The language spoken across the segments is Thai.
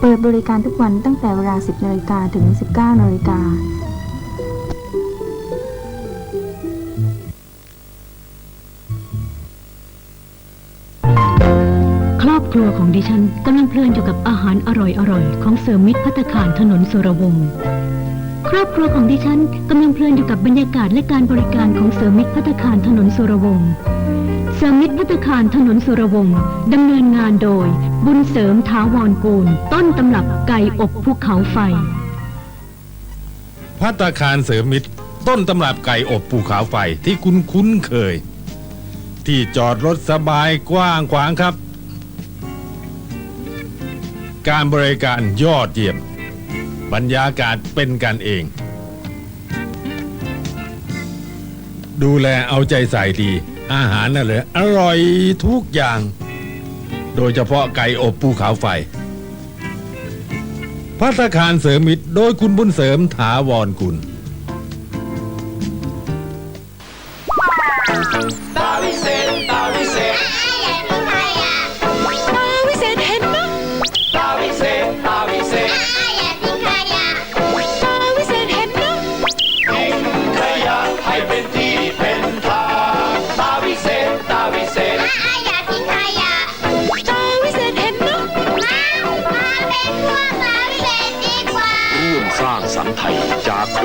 เปิดบริการทุกวันตั้งแต่เวลา 10นาฬิกาถึง 19นาฬิกาครอบครัวของดิฉันกำลังเพลินอยู่กับอาหารอร่อยๆ ของเสริมมิตรพัตคารถนนสุรวงศ์ครอบครัวของดิฉันกำลังเพลินอยู่กับบรรยากาศและการบริการของเสริมมิตรพัตคารถนนสุรวงศ์ สริมมิตรพัตคารถนนสุรวงศ์ดำเนินงานโดย บุญเสริมท้าวรกูล ต้นตำรับไก่อบภูเขาไฟ พัตตาคารเสริมมิตร ต้นตำรับไก่อบภูเขาไฟที่คุณคุ้นเคย ที่จอดรถสบายกว้างขวางครับ การบริการยอดเยี่ยม บรรยากาศเป็นกันเอง ดูแลเอาใจใส่ดี อาหารนั่นเลย อร่อยทุกอย่าง โดยเฉพาะไก่อบภูเขาไฟพัตตาคารเสริมมิตรโดยคุณบุญเสริมถาวรกุล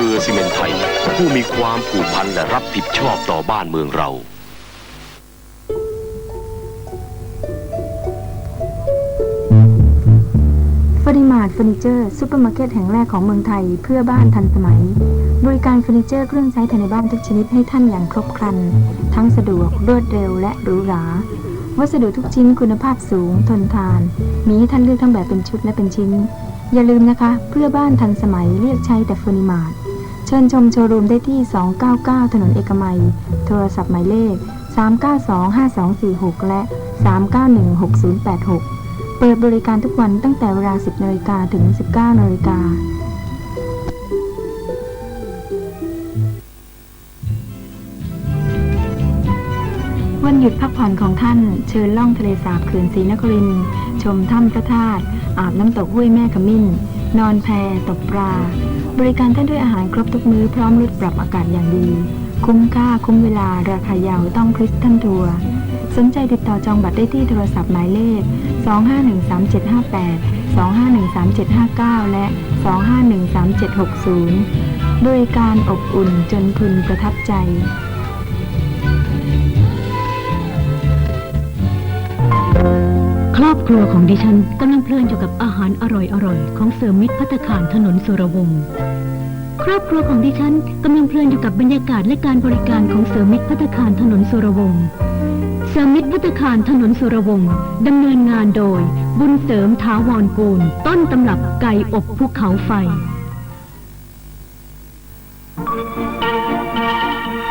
ครือซีเมนไทย ผู้มีความผูกพันและรับผิดชอบต่อบ้านเมืองเราฟอร์นิมาร์ทเฟอร์นิเจอร์ซูเปอร์มาร์เก็ตแห่งแรกของเมืองไทยเพื่อบ้านทันสมัย บริการเฟอร์นิเจอร์เครื่องใช้ภายในบ้านทุกชนิดให้ท่านอย่างครบครัน ทั้งสะดวกรวดเร็วและหรูหราวัสดุทุกชิ้นคุณภาพสูงทนทาน มีให้ท่านเลือกทั้งแบบเป็นชุดและเป็นชิ้น อย่าลืมนะคะ เพื่อบ้านทันสมัยเรียกใช้แต่เฟอร์นิมาร์ เชิญชมโชว์รูมได้ที่ 299 ถนนเอกมัย โทรศัพท์หมายเลข 3925246 และ 3916086 เปิดบริการทุกวันตั้งแต่เวลา 10นาฬิกาถึง 19นาฬิกาวันหยุดพักผ่อนของท่าน เชิญล่องทะเลสาบเขื่อนศรีนคริน ชมถ้ำพระธาตุอาบน้ำตกห้วยแม่ขมิ้น นอนแพตกปลา บริการท่านด้วยอาหารครบทุกมื้อพร้อมลดปรับอากาศอย่างดี คุ้มค่าคุ้มเวลาราคายาวต้องคริสตันทัวร์สนใจติดต่อจองบัตรได้ที่โทรศัพท์หมายเลข 2513758 2513759 และ 2513760โดยการอบอุ่นจนคุณประทับใจ ครอบครัวของดิฉันกำลังเพลินอยู่กับอาหารอร่อยๆ ของเสริมมิตรพัตคารถนนสุรวงศ์ครอบครัวของดิฉันกำลังเพลินอยู่กับบรรยากาศและการบริการของเสริมมิตรพัตคารถนนสุรวงศ์เสริมมิตรพัตคารถนนสุรวงศ์ดำเนินงานโดย บุญเสริมท้าวรกูล ต้นตำรับไก่อบภูเขาไฟ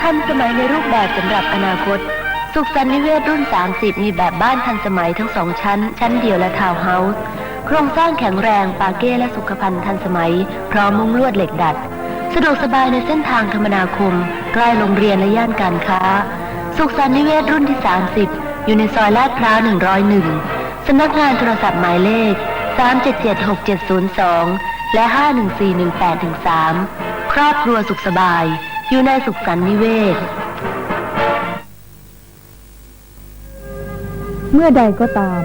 ทันสมัยในรูปแบบสำหรับอนาคต สุขสันต์นิเวศรุ่น 30 มีแบบบ้านทันสมัยทั้งสองชั้น ชั้นเดียวและทาวน์เฮาส์โครงสร้างแข็งแรงปาเก้และสุขภัณฑ์ทันสมัย พร้อมมุ้งลวดเหล็กดัด สะดวกสบายในเส้นทางคมนาคม ใกล้โรงเรียนและย่านการค้า สุขสันต์นิเวศรุ่นที่ 30 อยู่ในซอยลาดพร้าว 101 สำนักงานโทรศัพท์หมายเลข 3776702 และ 51418-3ครอบครัวสุขสบาย อยู่ในสุขสันต์นิเวศ เมื่อใดก็ตาม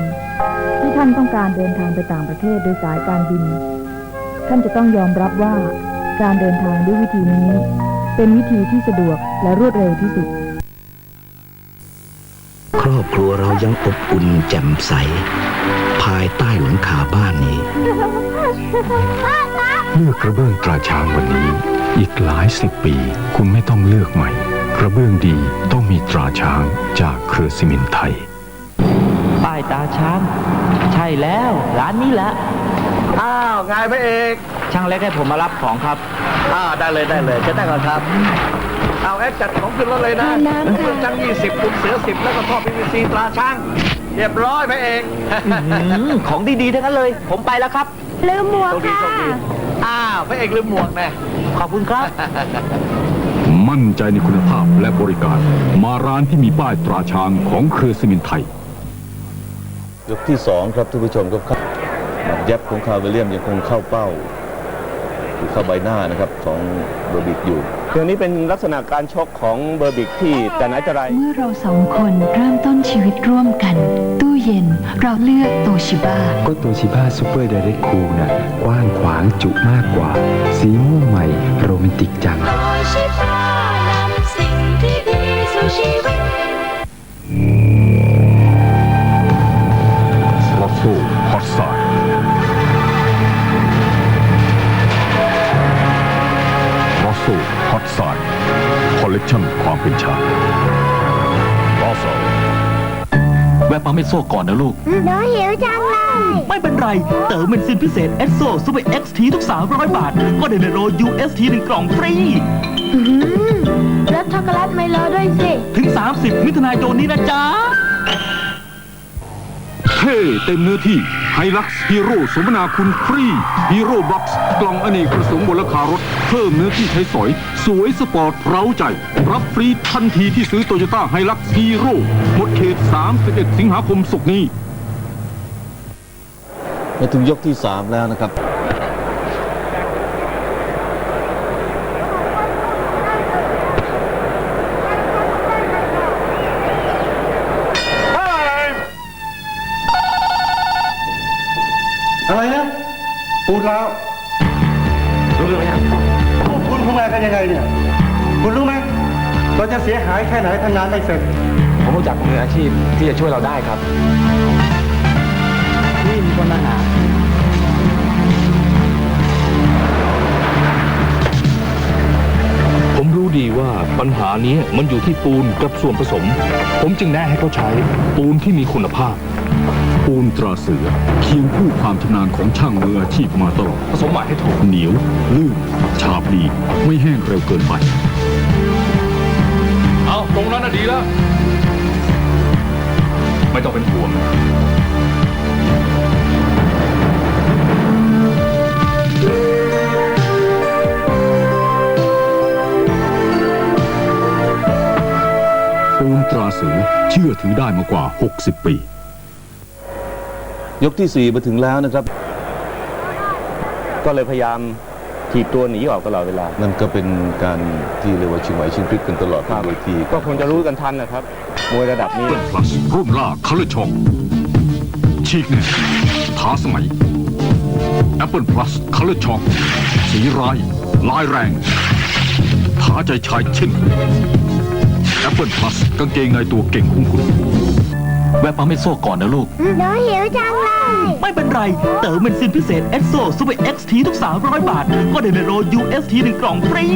ที่ท่านต้องการเดินทางไปต่างประเทศโดยสายการบิน ท่านจะต้องยอมรับว่าการเดินทางด้วยวิธีนี้ เป็นวิธีที่สะดวกและรวดเร็วที่สุด ครอบครัวเรายังอบอุ่นแจ่มใส ภายใต้หลังคาบ้านนี้ เลือกกระเบื้องตราช้างวันนี้ อีกหลายสิบปี คุณไม่ต้องเลือกใหม่ กระเบื้องดีต้องมีตราช้างจากเครือซีเมนไทย ป้ายตาช้าง ใช่แล้วร้านนี้แหละ อ้าวไงพระเอกช่างเล็กให้ผมมารับของครับ อ้าวได้เลยได้เลยจะได้ก่อนครับ เอาแอดจัดของขึ้นรถเลยนะเครื่องจังยี่สิบปุ่มเสือสิบแล้วก็ท่อพีวีซีตราช่าง เรียบร้อยพระเอกของดีๆทั้งนั้นเลย ผมไปแล้วครับ ลืมหมวกโชคดีค่ะ โชคดีอ้าวพระเอกลืมหมวกแน่ ขอบคุณครับ มั่นใจในคุณภาพและบริการ มาร้านที่มีป้ายตราช้างของเครือซีเมนต์ไทย ยกที่สองครับท่านผู้ชมครับเย็บของคาร์เวเลียมยังคงเข้าเป้าเข้าใบหน้านะครับของเบอร์บิกอยู่เรื่องนี้เป็นลักษณะการชกของเบอร์บิกที่แต่ไหนแต่ไรเมื่อเราสองคนเริ่มต้นชีวิตร่วมกัน ตู้เย็นเราเลือกโตชิบะก็ตัวชิบ้าซูเปอร์ไดเรกคูลนะกว้างขวางจุมากกว่า สีม่วงใหม่โรแมนติกจัง เลกชันความเป็นชายลอสโซแวะปั๊มเอสโซก่อนนะลูก หนูหิวจังเลย ไม่เป็นไร เติมเบนซินพิเศษเอสโซซูเปอร์เอ็กซ์ทีทุก 300 บาท ก็ได้ในโร UST หนึ่งกล่องฟรีรับช็อกโกแลตไมโลด้วยสิ ถึง 30 มิถุนายนนี้นะจ๊ะ เท่เต็มเนื้อที่ไฮลักซ์ฮีโร่สมนาคุณฟรีฮีโร่บ็อกซ์กล่องอเนกประสงค์บนราคารถ เพิ่มเนื้อที่ใช้สอย สวยสปอร์ตเร้าใจ รับฟรีทันทีที่ซื้อโตโยต้าไฮลักซ์ฮีโร่หมดเขต 31 สิงหาคมศุกร์นี้มาถึงยกที่ 3 แล้วนะครับ ยังไงเนี่ย คุณรู้ไหมเราจะเสียหายแค่ไหนทำงานไม่เสร็จ ผมรู้จักมืออาชีพที่จะช่วยเราได้ครับ นี่มีคนมาหาผมรู้ดีว่าปัญหานี้มันอยู่ที่ปูนกับส่วนผสม ผมจึงแนะให้เขาใช้ปูนที่มีคุณภาพ ปูนตราเสือ เคียงคู่ความชำนาญของช่างมืออาชีพมาตลอด ผสมใหม่ให้ถูก เหนียว ลื่น ฉาบดี ไม่แห้งเร็วเกินไป เอาตรงนั้นน่ะดีแล้ว ไม่ต้องเป็นห่วงปูนตราเสือเชื่อถือได้มากว่า 60 ปี ยกที่ 4 มาถึงแล้วนะครับ ก็เลยพยายามถีบตัวหนีออกตลอดเวลา นั่นก็เป็นการที่เรียกว่าชิงไหวชิงพริกกันตลอดบนเวทีก็คงจะรู้กันทันนะครับมวยระดับนี้เปิลพลัสร่มล่าคัลเลอร์ช็อกฉีกแน่ท้าสมัย Apple Plus Color Shock สีร้ายลายแรงท้าใจชายเช่น Apple Plus กางเกงในตัวเก่งของคุณ แวะปั๊มเอสโซก่อนนะลูก หนูหิวจังเลย ไม่เป็นไร เติมเบนซินพิเศษเอสโซซูเปอร์เอ็กซ์ทีทุก 300 บาท ก็ได้ในโร UST หนึ่งกล่องฟรี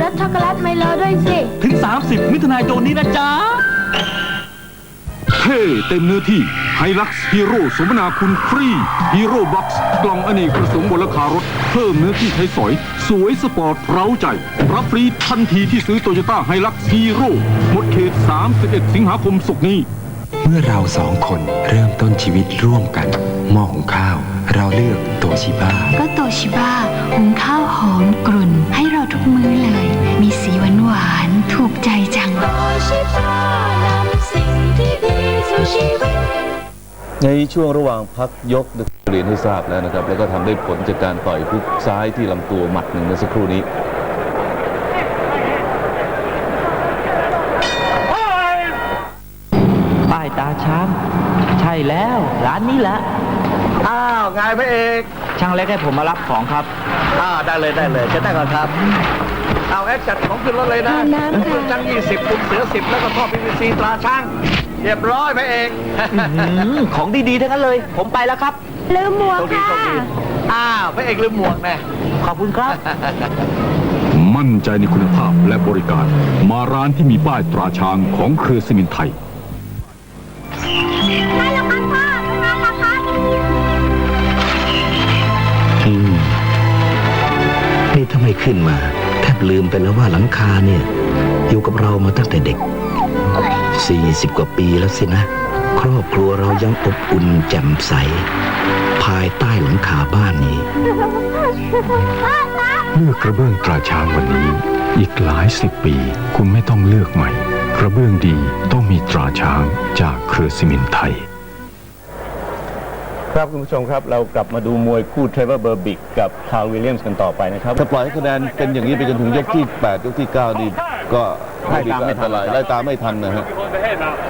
รับช็อกโกแลตไมโลด้วยสิ ถึง 30 มิถุนายนนี้นะจ๊ะ เท่เต็มเนื้อที่ไฮลักซ์ฮีโร่สมนาคุณฟรีฮีโร่บ็อกซ์กล่องอเนกประสงค์บนราคารถ เพิ่มเนื้อที่ใช้สอย สวยสปอร์ต เร้าใจ รับฟรีทันทีที่ซื้อโตโยต้าไฮลักซ์ฮีโร่หมดเขต 31 สิงหาคมศกนี้ เมื่อเราสองคนเริ่มต้นชีวิตร่วมกัน หม้อหุงข้าว เราเลือกโตชิบ้า ก็โตชิบะหุงข้าวหอมกรุ่น ให้เราทุกมื้อเลย มีสีหวานหวานๆถูกใจจังโตชิบานำสิ่งที่ดีสู่ชีวิตในช่วงระหว่างพักยกเรียนให้ทราบแล้วนะครับ แล้วก็ทำได้ผลจากการต่อยพุกซ้ายที่ลำตัวหมัดหนึ่งเมื่อสักครู่นี้ ป้ายตาช้าง ใช่แล้ว ร้า นนี้แหละ อ้าวไงพระเอกช่างเล็กให้ผมมารับของครับ อ้าวได้เลยได้เลยจะได้ก่อนครับ เอาแอดจัดของขึ้นรถเลยนะทานน้ำค่ะเครื่องจัง20ปุ่มเสือ10แล้วก็ท่อ PVC ตราช่างเรียบร้อยพระเอกของดีๆทั้งนั้นเลย ผมไปแล้วครับ ลืมหมวกโชคดีค่ะ โชคดีอ้าวพระเอกลืมหมวกแน่ ขอบคุณครับ มั่นใจในคุณภาพและบริการ มาร้านที่มีป้ายตราช้างของเครือซีเมนต์ไทย นี่ถ้าไม่ขึ้นมา แทบลืมไปแล้วว่าหลังคาเนี่ย อยู่กับเรามาตั้งแต่เด็ก 40 กว่าปีแล้วสินะ ครอบครัวเรายังอบอุ่นแจ่มใส ภายใต้หลังคาบ้านนี้ เลือกกระเบื้องตราช้างวันนี้ อีกหลายสิบปี คุณไม่ต้องเลือกใหม่ กระเบื้องดีต้องมีตราช้างจากเครือซีเมนไทย ครับคุณผู้ชมครับเรากลับมาดูมวยคู่เทรเวอร์เบอร์บิกกับคาร์ลวิลเลียมส์กันต่อไปนะครับ ถ้าปล่อยให้คะแนนเป็นอย่างนี้ไปจนถึงยกที่ 8 ยกที่ 9 นี่ก็ไล่ตามไม่ทันอันตรายไล่ตามไม่ทันนะฮะ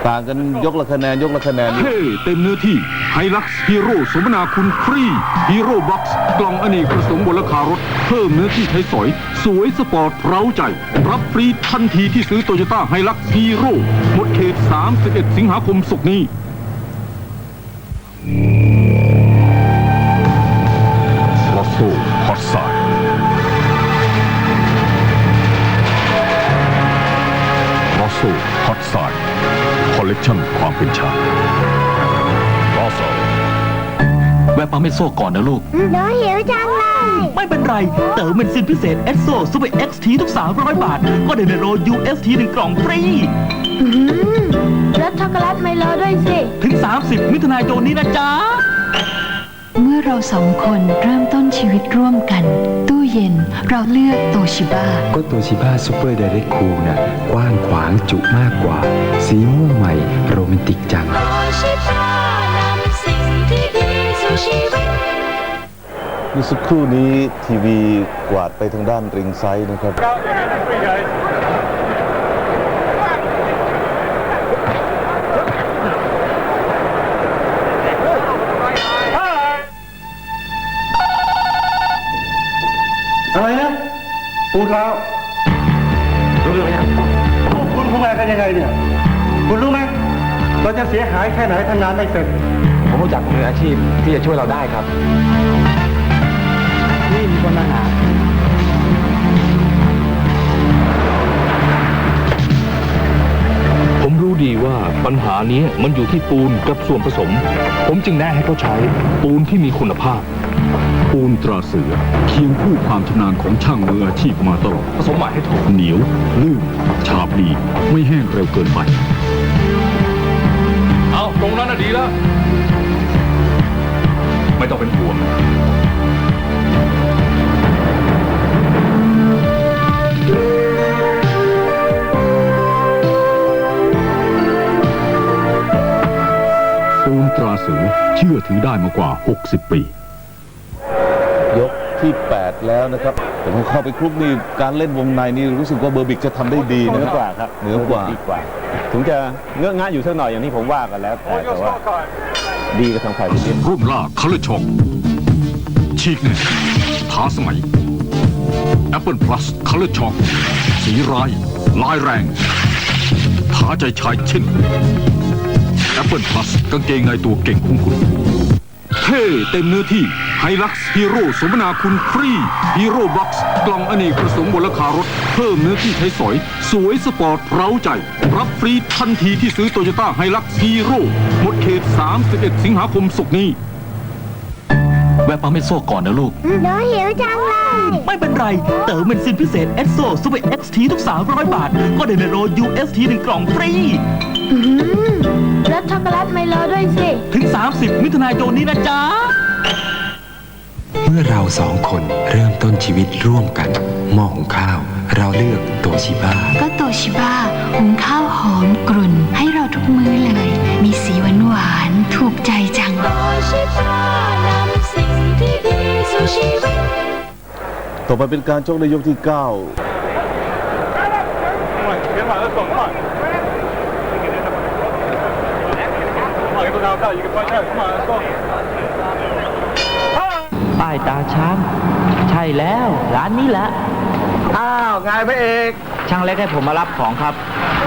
ต่างกันยกละคะแนนยกละคะแนนนี่ เท่เต็มเนื้อที่ไฮลักซ์ฮีโร่สมนาคุณฟรีฮีโร่บ็อกซ์กล่องอเนกประสงค์บนราคารถ เพิ่มเนื้อที่ใช้สอย สวยสปอร์ตเร้าใจ รับฟรีทันทีที่ซื้อโตโยต้าไฮลักซ์ฮีโร่หมดเขต 31 สิงหาคมศกนี้ เป็นชายลอสโซแวะปั๊มเอสโซก่อนนะลูก หนูหิวจังเลย ไม่เป็นไร เต๋อเบนซินพิเศษเอสโซซูเปอร์เอ็กซ์ทีทุก 300 บาท ก็ได้ในโร UST หนึ่งกล่องฟรี รสช็อกโกแลตไมโลด้วยสิ ถึง 30 มิถุนายนนี้นะจ๊ะ เมื่อเราสองคนเริ่มต้นชีวิตร่วมกัน ตู้เย็นเราเลือกโตชิบ้าก็โตชิบ้าซูเปอร์ไดเรกคูลน่ะกว้างขวางจุมากกว่า สีม่วงใหม่โรแมนติกจังโตชิบ้านำสิ่งที่ดีสู่ชีวิตเมื่อสักครู่นี้ทีวีกวาดไปทางด้านริงไซด์นะครับ ปูเท้ารู้เรื่องไหมครับพวกคุณเข้ามากันยังไงเนี่ย คุณรู้ไหมเราจะเสียหายแค่ไหนทำงานไม่เสร็จ ผมรู้จักมืออาชีพที่จะช่วยเราได้ครับ นี่มีคนมาหาผมรู้ดีว่าปัญหานี้มันอยู่ที่ปูนกับส่วนผสม ผมจึงแนะให้เขาใช้ปูนที่มีคุณภาพ ปูนตราเสือเคียงคู่ความชำนาญของช่างมืออาชีพมาตลอดผสมใหม่ให้ถูกเหนียว ลื่น ฉาบดี ไม่แห้งเร็วเกินไป เอาตรงนั้นน่ะดีแล้ว ไม่ต้องเป็นห่วง ปูนตราเสือเชื่อถือได้มากว่า 60 ปียก ที่ 8 แล้วนะครับ แต่พอเข้าไปคลุกนี่การเล่นวงในนี่รู้สึกว่าเบอร์บิกจะทำได้ดีนะเหนือกว่าครับเหนือกว่า ดีกว่า ถึงจะเงื้อะงะอยู่สักหน่อยอย่างที่ผมว่ากันแล้วแต่แต่ว่าดีกับทางฝ่ายวิลเลียมร่วมล่าคัลเลอร์ช็อกฉีกแน่ท้าสมัย Apple Plus Color Shock สีร้ายลายแรง ท้าใจชายเช่น Apple Plus กางเกงในตัวเก่งของคุณ เท่เต็มเนื้อที่ไฮลักซ์ฮีโร่สมนาคุณฟรีฮีโร่บ็อกซ์กล่องอเนกประสงค์บนราคารถ เพิ่มเนื้อที่ใช้สอย สวยสปอร์ตเร้าใจ รับฟรีทันทีที่ซื้อโตโยต้าไฮลักซ์ฮีโร่หมดเขต 31 สิงหาคมศกนี้ แวะปั๊มเอสโซก่อนนะลูก หนูหิวจังเลย ไม่เป็นไร เต๋อเบนซินพิเศษเอสโซซูเปอร์เอ็กซ์ทีทุก 300 บาท ก็ได้ในโร UST หนึ่งกล่องฟรี รสช็อกโกแลตไมโลด้วยสิ ถึง 30 มิถุนายนนี้นะจ๊ะ เมื่อเราสองคนเริ่มต้นชีวิตร่วมกันหม้อหุงข้าว เราเลือกโตชิบ้า ก็โตชิบ้าหุงข้าวหอมกรุ่น ให้เราทุกมื้อเลย มีสีหวานหวานๆถูกใจจังโตชิบ้านำสิ่งที่ดีสู่ชีวิตต่อไปเป็นการชกในยกที่ 9 ป้ายตาช้าง ใช่แล้ว ร้านนี้แหละ อ้าวไงพระเอกช่างเล็กให้ผมมารับของครับ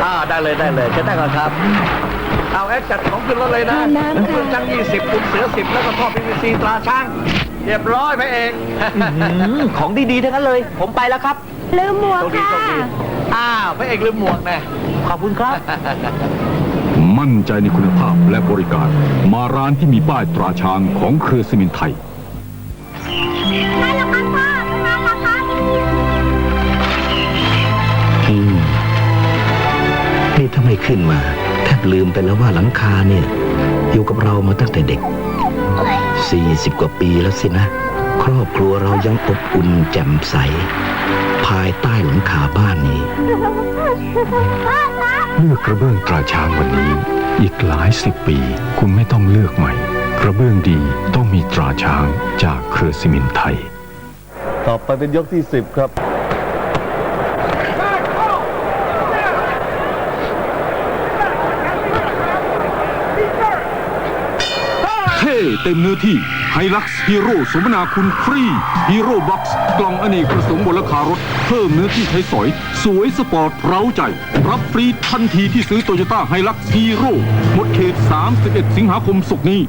อ้าวได้เลยได้เลยเชิญได้ก่อนครับ เอาแอดจัดของขึ้นรถเลยนะน้ำค่ะเครื่องจัง20ปุ่มเสือ10แล้วก็ท่อ PVC ตราช่างเรียบร้อยพระเอกของดีๆทั้งนั้นเลย ผมไปแล้วครับ ลืมหมวกโชคดีค่ะโชคดีอ้าวพระเอกลืมหมวกแน่ขอบคุณครับ มั่นใจในคุณภาพและบริการ มาร้านที่มีป้ายตราช้างของเครือซีเมนต์ไทยนั่นแหละครับพ่อนั่นแหละครับอืมนี่ถ้าไม่ขึ้นมา แทบลืมไปแล้วว่าหลังคาเนี่ย อยู่กับเรามาตั้งแต่เด็ก 40 กว่าปีแล้วสินะ ครอบครัวเรายังอบอุ่นแจ่มใส ภายใต้หลังคาบ้านนี้ เลือกกระเบื้องตราช้างวันนี้ อีกหลายสิบปี คุณไม่ต้องเลือกใหม่ กระเบื้องดีต้องมีตราช้างจากเครือซีเมนต์ไทย ต่อไปเป็นยกที่ 10 ครับ เท่เต็มเนื้อที่ไฮลักซ์ฮีโร่สมนาคุณฟรีฮีโร่บ็อกซ์กล่องอเนกประสงค์บนราคารถ เพิ่มเนื้อที่ใช้สอย สวยสปอร์ตเร้าใจ รับฟรีทันทีที่ซื้อโตโยต้าไฮลักซ์ฮีโร่หมดเขต 31 สิงหาคมศกนี้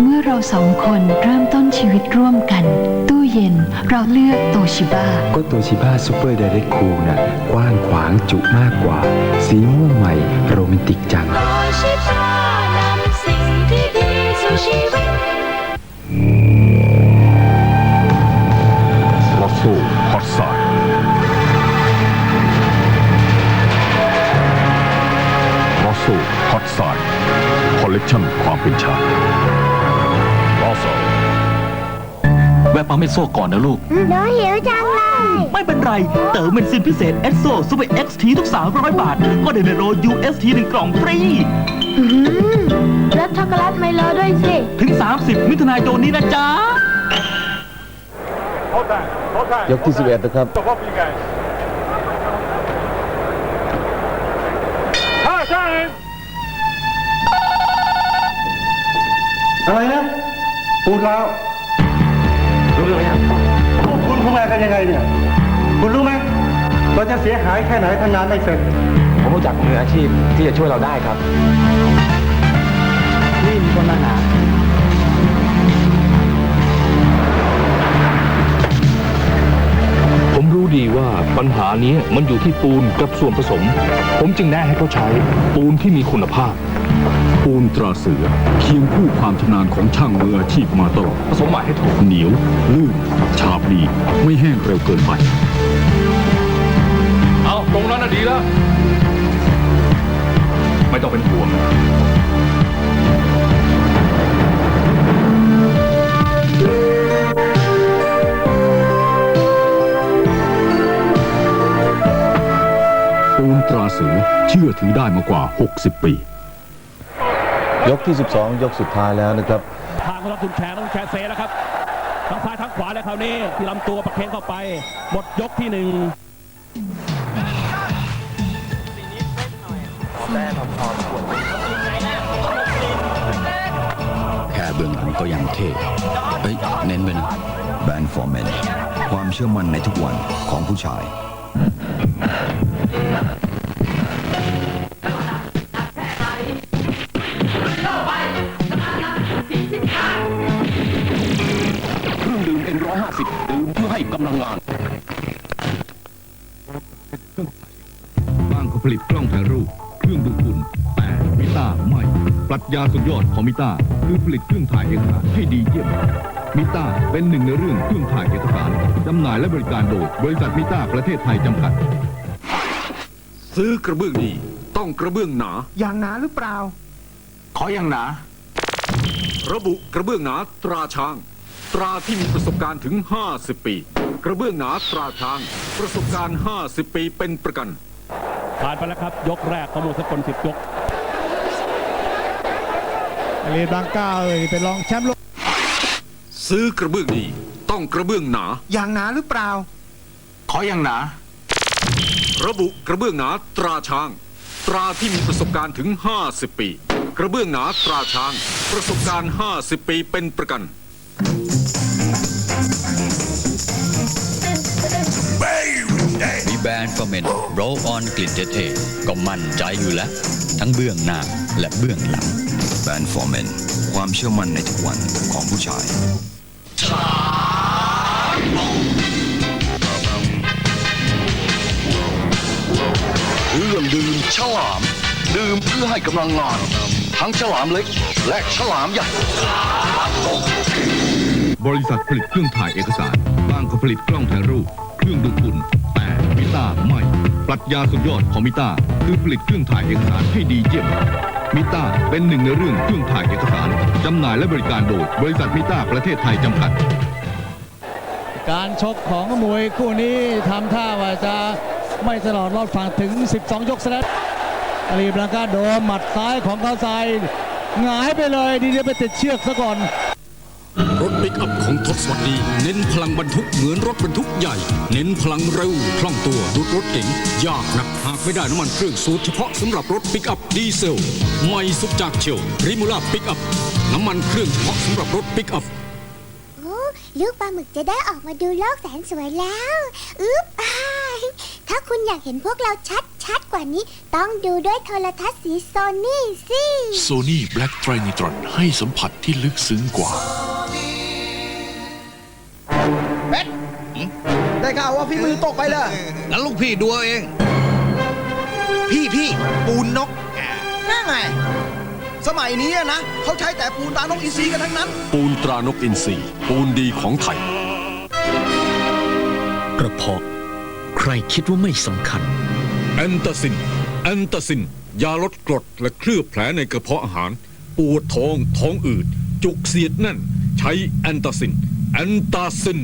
เมื่อเราสองคนเริ่มต้นชีวิตร่วมกัน ตู้เย็นเราเลือกโตชิบ้าก็โตชิบ้าซูเปอร์ไดเรกคูลน่ะกว้างขวางจุมากกว่า สีม่วงใหม่โรแมนติกจัง สโซฮอตไซด์คอลเลกชันความเป็นชายลอสโซแวะปั๊มเอสโซก่อนนะลูก หนูหิวจังเลย ไม่เป็นไร เต๋อเบนซินพิเศษเอสโซซูเปอร์เอ็กซ์ทีทุก 300 บาท ก็ได้ในโร UST หนึ่งกล่องฟรีแล้วช็อกโกแลตไมโลด้วยสิ ถึง 30 มิถุนายนนี้นะจ๊ะ ยกที่ 11 นะครับ อะไรนะปูดแล้วรู้เรื่องไหมครับพวกคุณทำงานกันยังไงเนี่ย คุณรู้ไหมเราจะเสียหายแค่ไหนทำงานไม่เสร็จ ผมรู้จักมืออาชีพที่จะช่วยเราได้ครับ นี่มีคนมาหาผมรู้ดีว่าปัญหานี้มันอยู่ที่ปูนกับส่วนผสม ผมจึงแนะให้เขาใช้ปูนที่มีคุณภาพ ปูนตราเสือเคียงคู่ความชำนาญของช่างมืออาชีพมาตลอดผสมใหม่ให้ถูกเหนียว ลื่นฉาบดี ไม่แห้งเร็วเกินไป เอาตรงนั้นน่ะดีแล้ว ไม่ต้องเป็นห่วงปูนตราเสือเชื่อถือได้มากว่า 60 ปี ยกที่ 12 ยกสุดท้ายแล้วนะครับ ทางของคุณแขกต้องแขกเซแล้วครับทั้งซ้ายทั้งขวาเลยคราวนี้ที่ลำตัวประเคนเข้าไปหมดยกที่หนึ่งแค่เบื้องหลังก็ยังเท่เฮ้ยเน้นไปนะแบนฟอร์แมนความเชื่อมั่นในทุกวันของผู้ชาย กำลังงานบ้างก็ผลิตกล้องถ่ายรูป เครื่องดูดฝุ่นแต่มิต้าไม่ ปรัชญาสุดยอดของมิต้าคือผลิตเครื่องถ่ายเอกสารให้ดีเยี่ยม มิต้าเป็นหนึ่งในเรื่องเครื่องถ่ายเอกสารจำหน่ายและบริการโดยบริษัทมิต้าประเทศไทยจำกัด ซื้อกระเบื้องดี ต้องกระเบื้องหนา อย่างหนาหรือเปล่า ขออย่างหนา ระบุกระเบื้องหนาตราช้าง ตราที่มีประสบการณ์ถึง 50 ปี กระเบื้องหนาตราช้าง ประสบการณ์ 50 ปีเป็นประกัน ผ่านไปแล้วครับ ยกแรกของมวยสกลสิบยกเรียนบางก้าเอ่ยเป็นรองแชมป์โลกซื้อกระเบื้องดีต้องกระเบื้องหนา อย่างหนาหรือเปล่า ขออย่างหนา ระบุกระเบื้องหนาตราช้าง ตราที่มีประสบการณ์ถึง 50 ปี กระเบื้องหนาตราช้าง ประสบการณ์ 50 ปีเป็นประกัน มีแบรนด์ฟอร์เมนโรลออนกลิ่นเท่ๆก็มั่นใจอยู่แล้ว ทั้งเบื้องหน้าและเบื้องหลังแบรนด์ฟอร์เมนความเชื่อมั่นในทุกวันของผู้ชายเครื่องดื่มฉลาม ดื่มเพื่อให้กำลังงานทั้งฉลามเล็ก และฉลามใหญ่ บริษัทผลิตเครื่องถ่ายเอกสารบ้างก็ผลิตกล้องถ่ายรูป เครื่องดูดฝุ่นแต่ มิต้าไม่ ปรัชญาสุดยอดของมิต้าคือผลิตเครื่องถ่ายเอกสารให้ดีเยี่ยม มิต้าเป็นหนึ่งในเรื่องเครื่องถ่ายเอกสารจำหน่ายและบริการโดยบริษัทมิต้าประเทศไทยจำกัด การชกของมวยคู่นี้ทำท่าว่าจะไม่ตลอดรอดฝั่งถึง 12 ยกซะแล้วอาลีบลังกาโดนหมัดซ้ายของเขาทรายหงายไปเลยดีเดียไปติดเชือกซะก่อน รถปิกอัพของทศวรรษนี้เน้นพลังบรรทุกเหมือนรถบรรทุกใหญ่ เน้นพลังเร็วคล่องตัวดุดรถเก๋งยากนักหากไม่ได้น้ำมันเครื่องสูตรเฉพาะสำหรับรถปิกอัพดีเซลไม่สุดจากเชียวริมูล่าปิกอัพน้ำมันเครื่องเฉพาะสำหรับรถปิกอัพโอ้ลูกปลาหมึกจะได้ออกมาดูโลกแสนสวยแล้ว อึ๊บอ้าย ถ้าคุณอยากเห็นพวกเราชัดชัดๆกว่านี้ ต้องดูด้วยโทรทัศน์สีโซนี่สิโซนี่แบล็กไตรนิตรอนให้สัมผัสที่ลึกซึ้งกว่าได้ข่าวว่าพี่มือตกไปเลยงั้นลูกพี่ดูเอาเอง พี่พี่ปูนนกนั่นไงสมัยนี้อะนะเขาใช้แต่ปูนตานกอินทรีกันทั้งนั้น ปูนตรานกอินทรีปูนดีของไทยกระเพาะใค รคิดว่าไม่สำคัญ แอนตาซิน แอนตาซิน ยาลดกรดและเคลือบแผลในกระเพาะอาหาร ปวดท้อง ท้องอืด จุกเสียดแน่น ใช้แอนตาซิน แอนตาซิน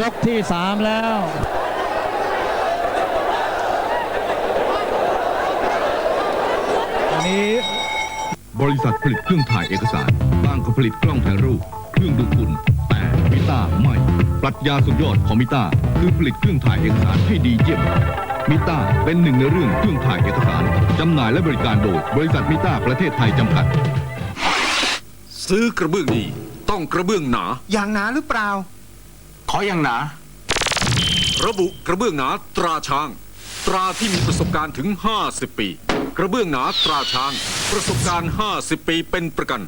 ยกที่สามแล้ว อันนี้บริษัทผลิตเครื่องถ่ายเอกสารบางก็ผลิตกล้องถ่ายรูป เครื่องดูดฝุ่นแต่มิต้าไม่ ปรัชญาสุดยอดของมิต้าคือผลิตเครื่องถ่ายเอกสารให้ดีเยี่ยม มิต้าเป็นหนึ่งในเรื่องเครื่องถ่ายเอกสาร จำหน่ายและบริการโดย บริษัทมิต้าประเทศไทยจำกัด ซื้อกระเบื้องดี ต้องกระเบื้องหนา อย่างหนาหรือเปล่า ขออย่างหนา ระบุกระเบื้องหนาตราช้าง ตราที่มีประสบการณ์ถึง 50 ปี กระเบื้องหนาตราช้าง ประสบการณ์ 50 ปีเป็นประกัน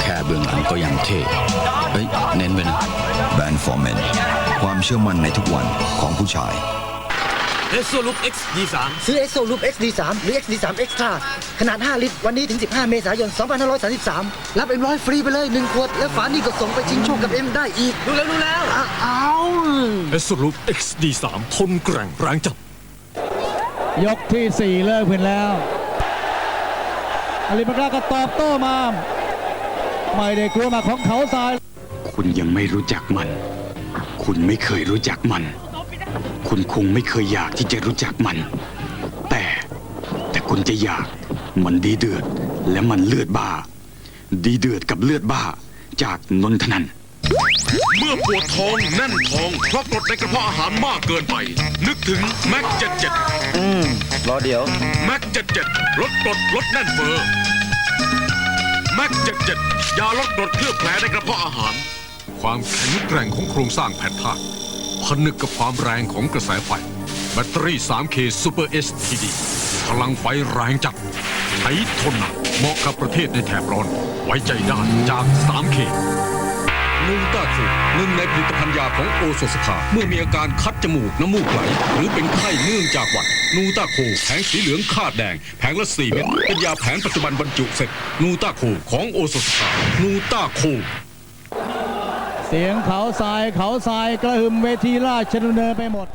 แค่เบื้องหลังก็ยังเท่เฮ้ย เน้นไปนะแบรนด์ฟอร์แมนความเชื่อมั่นในทุกวันของผู้ชาย เอสโซลุก X D3 ซื้อ EXO Loop XD3 หรือ XD3 Extra ขนาด 5 ลิตร วันนี้ถึง 15 เมษายน 2533 รับเอ็มร้อยฟรีไปเลย 1 ขวด และฝานี่ก็ส่งไปชิงโชคกับเอ็มได้อีก ดูแล้วดูแล้วเอาเอสรูป XD3 ทนแกร่งแรงจัดยกที่สี่เลิกเพื่อนแล้ว อลิมากราก็ตอบโต้มา ไม่ได้กลัวหมาของเขาทราย คุณยังไม่รู้จักมัน คุณไม่เคยรู้จักมัน คุณคงไม่เคยอยากที่จะรู้จักมัน แต่แต่คุณจะอยาก มันดีเดือด และมันเลือดบ้า ดีเดือดกับเลือดบ้า จากนนทนันเมื่อปวดท้องแน่นท้องเพราะกรดในกระเพาะอาหารมากเกินไป นึกถึงแม็กเจ็ดเจ็ด อืม รอเดี๋ยว แม็กเจ็ดเจ็ดลดกรดลดแน่นเฟ้อแม็กเจ็ดเจ็ดยาลดกรดเคลือบแผลในกระเพาะอาหาร ความแข็งแกร่งของโครงสร้างแผ่นธาตุผนึกกับความแรงของกระแสไฟ แบตเตอรี่ 3K Super STD พลังไฟแรงจัดใช้ทนหนักเหมาะกับประเทศในแถบร้อน ไว้ใจได้จาก 3K นูต้าคูหนึ่งในผลิตภัณฑ์ยาของโอสถสคาเมื่อมีอาการคัดจมูกน้ำมูกไหล หรือเป็นไข้เนื่องจากหวัด นูต้าคูแผงสีเหลืองคาดแดง แผงละสี่เม็ดเป็นยาแผนปัจจุบันบรรจุเสร็จ นูต้าคูของโอสถสคานูต้าคูเสียงเขาทรายเขาทรายกระหึ่มเวทีราชดำเนินไปหมด